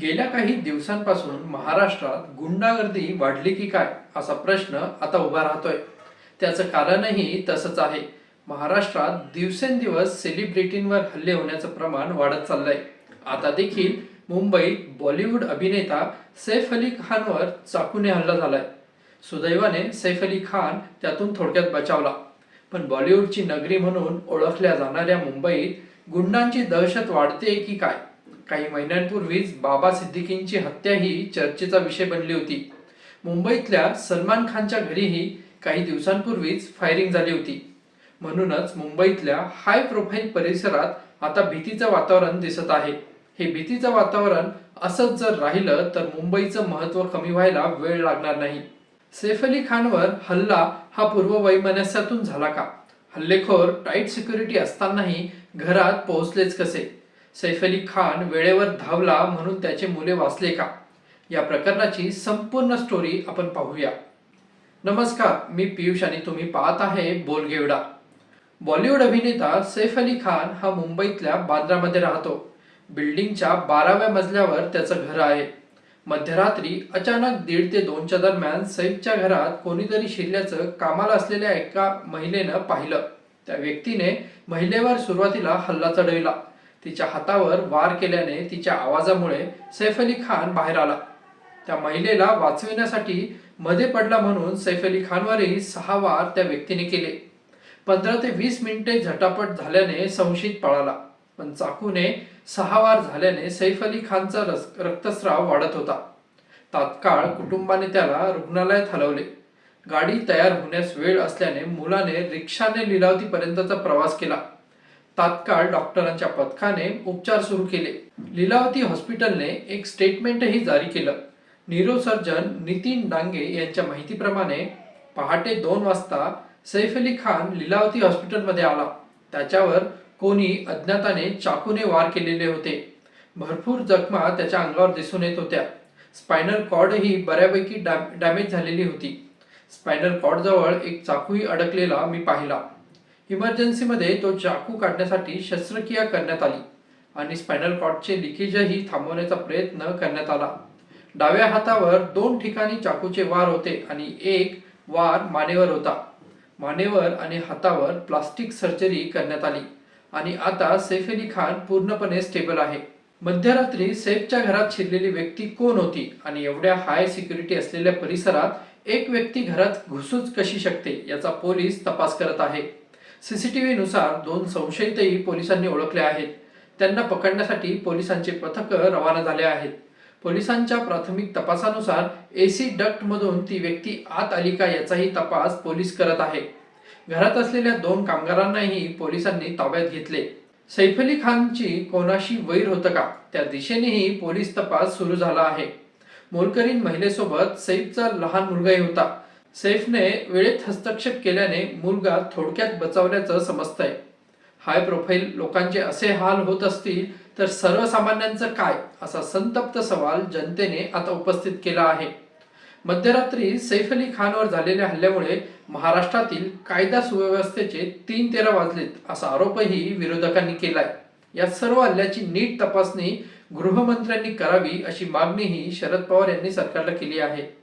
गेल्या काही दिवसांपासून महाराष्ट्रात गुंडागर्दी वाढली की काय असा प्रश्न आता उभा राहतोय. त्याचं कारणही तसंच आहे. महाराष्ट्रात दिवसेंदिवस सेलिब्रिटींवर हल्ले होण्याचं प्रमाण वाढत चाललंय. आता देखील मुंबईत बॉलिवूड अभिनेता सैफ अली खानवर चाकूने हल्ला झालाय. सुदैवाने सैफ अली खान त्यातून थोडक्यात बचावला. पण बॉलिवूडची नगरी म्हणून ओळखल्या जाणाऱ्या मुंबईत गुंडांची दहशत वाढते की काय? काही महिन्यांपूर्वीच बाबा सिद्दीकींची हत्या ही चर्चेचा विषय बनली होती. मुंबईतल्या सलमान खानच्या घरीही काही दिवसांपूर्वीच फायरिंग झाली होती. म्हणूनच मुंबईतल्या हाय प्रोफाईल परिसरात आता भीतीचं वातावरण दिसत आहे. हे भीतीचं वातावरण असंच जर राहिलं तर मुंबईचं महत्त्व कमी व्हायला वेळ लागणार नाही. सैफ अली खानवर हल्ला हा पूर्ववैमनस्यातून झाला का? हल्लेखोर टाईट सिक्युरिटी असतानाही घरात पोहोचलेच कसे? सैफ अली खान वेळेवर धावला म्हणून त्याचे मुले वाचले का? या प्रकरणाची संपूर्ण स्टोरी आपण पाहूया. नमस्कार मी पियुष आणि तुम्ही पाहत आहे बोलगेवडा. बॉलिवूड अभिनेता सैफ अली खान हा मुंबईतल्या बांद्रामध्ये राहतो. बिल्डिंगच्या बाराव्या मजल्यावर त्याचं घर आहे. मध्यरात्री अचानक दीड ते दोनच्या दरम्यान सैफच्या घरात कोणीतरी शिरल्याचं कामाला असलेल्या एका महिलेनं पाहिलं. त्या व्यक्तीने महिलेवर सुरुवातीला हल्ला चढविला. तिच्या हातावर वार केल्याने तिच्या आवाजामुळे सैफ अली खान बाहेर आला. त्या महिलेला वाचविण्यासाठी मध्ये पडला म्हणून सैफ अली खानवरही सहा वार त्या व्यक्तीने केले. पंधरा ते वीस मिनिटे झटापट झाल्याने संशयित पळाला. पण चाकूने सहा वार झाल्याने सैफ अली खानचा रस- रक्तस्राव वाढत होता. तात्काळ कुटुंबाने त्याला रुग्णालयात हलवले. गाडी तयार होण्यास वेळ असल्याने मुलाने रिक्षाने लिलावतीपर्यंतचा प्रवास केला. तात्काळ डॉक्टरांच्या पथकाने उपचार सुरू केले. लीलावती हॉस्पिटलने एक स्टेटमेंटही जारी केलं. न्यूरोसर्जन नितीन डांगे यांच्या माहितीप्रमाणे पहाटे दोन वाजता सैफ अली खान लीलावती हॉस्पिटलमध्ये आला. त्याच्यावर कोणी अज्ञाताने चाकूने वार केलेले होते. भरपूर जखमा त्याच्या अंगावर दिसून येत होत्या. स्पायनल कॉर्डही बऱ्यापैकी डॅम डॅमेज झालेली होती. स्पायनल कॉर्डजवळ एक चाकूही अडकलेला मी पाहिला. इमर्जन्सीमध्ये तो चाकू काढण्यासाठी शस्त्रक्रिया करण्यात आली आणि स्पायनल कॉर्डचे लिकेजही थांबवण्याचा प्रयत्न करण्यात आला. डाव्या हातावर दोन ठिकाणी चाकूचे वार होते आणि एक वार मानेवर होता. मानेवर आणि हातावर प्लास्टिक सर्जरी करण्यात आली आणि आता सैफ अली खान पूर्णपणे स्टेबल आहे. मध्यरात्री सैफच्या घरात शिरलेली व्यक्ती कोण होती आणि एवढ्या हाय सिक्युरिटी असलेल्या परिसरात एक व्यक्ती घरात घुसूच कशी शकते याचा पोलीस तपास करत आहे. सीसीटीव्ही नुसार दोन संशयितही पोलिसांनी ओळखले आहेत. त्यांना पकडण्यासाठी पोलिसांचे पथक रवाना झाले आहेत. पोलिसांच्या प्राथमिक तपासानुसार एसी डक्ट मधून ती व्यक्ती आत आली का याचाही तपास पोलीस करत आहे. घरात असलेल्या दोन कामगारांनाही पोलिसांनी ताब्यात घेतले. सैफ अली खानची कोणाशी वैर होतं का? त्या दिशेनेही पोलीस तपास सुरू झाला आहे. मोलकरीन महिलेसोबत सैफचा लहान मुलगाही होता. सैफने वेळेत हस्तक्षेप केल्याने मुलगा थोडक्यात बचावल्याचं समजतंय. हाय प्रोफाईल लोकांचे असे हाल होत असतील तर सर्वसामान्यांचं काय असा संतप्त सवाल जनतेने आता उपस्थित केला आहे. मध्यरात्री सैफ अली खानवर झालेल्या हल्ल्यामुळे महाराष्ट्रातील कायदा सुव्यवस्थेचे तीन तेरा वाजलेत असा आरोपही विरोधकांनी केलाय. या सर्व हल्ल्याची नीट तपासणी गृहमंत्र्यांनी करावी अशी मागणीही शरद पवार यांनी सरकारला केली आहे.